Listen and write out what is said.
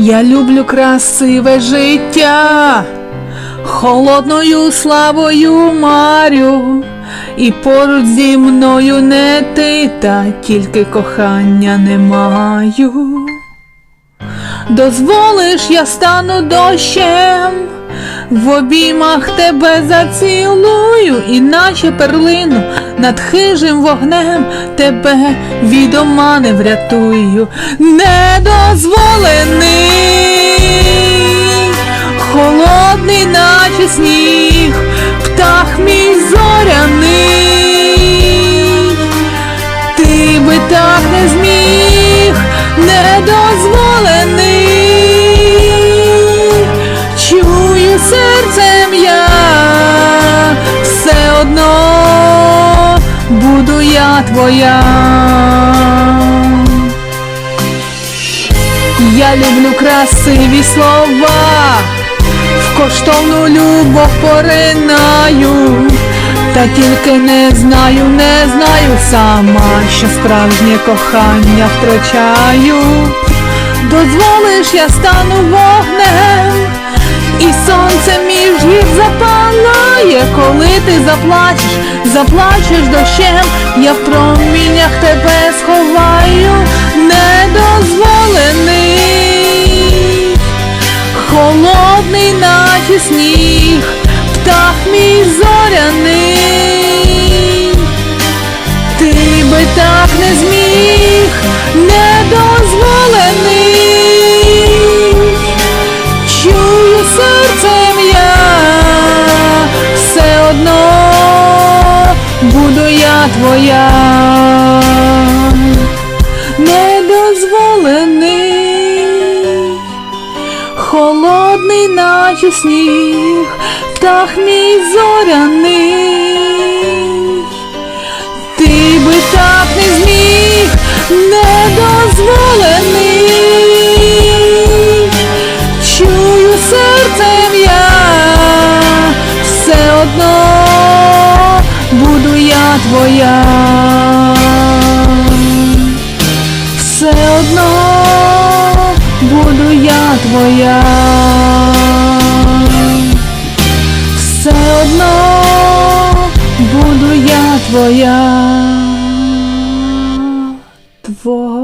Я люблю красиве життя, холодною славою марю, і поруч зі мною не ти, та тільки кохання не маю. Дозволиш, я стану дощем, в обіймах тебе зацілую, і наче перлину над хижим вогнем тебе від омани врятую, недозволений, холодний, наче сніг, я твоя. Я люблю красиві слова, в коштовну любов поринаю, та тільки не знаю, не знаю сама, що справжнє кохання втрачаю. Дозволиш, я стану вогнем, запалає, коли ти заплачеш, заплачеш дощем, я в проміннях тебе сховаю, недозволений, холодний, наче сніг, птах мій я твоя, недозволений, холодний, наче сніг, птах мій зоряний. Ти би так не зміг, недозволений, чую серцем я, все одно буду я твоя, твоя, все одно буду я твоя. Твоя.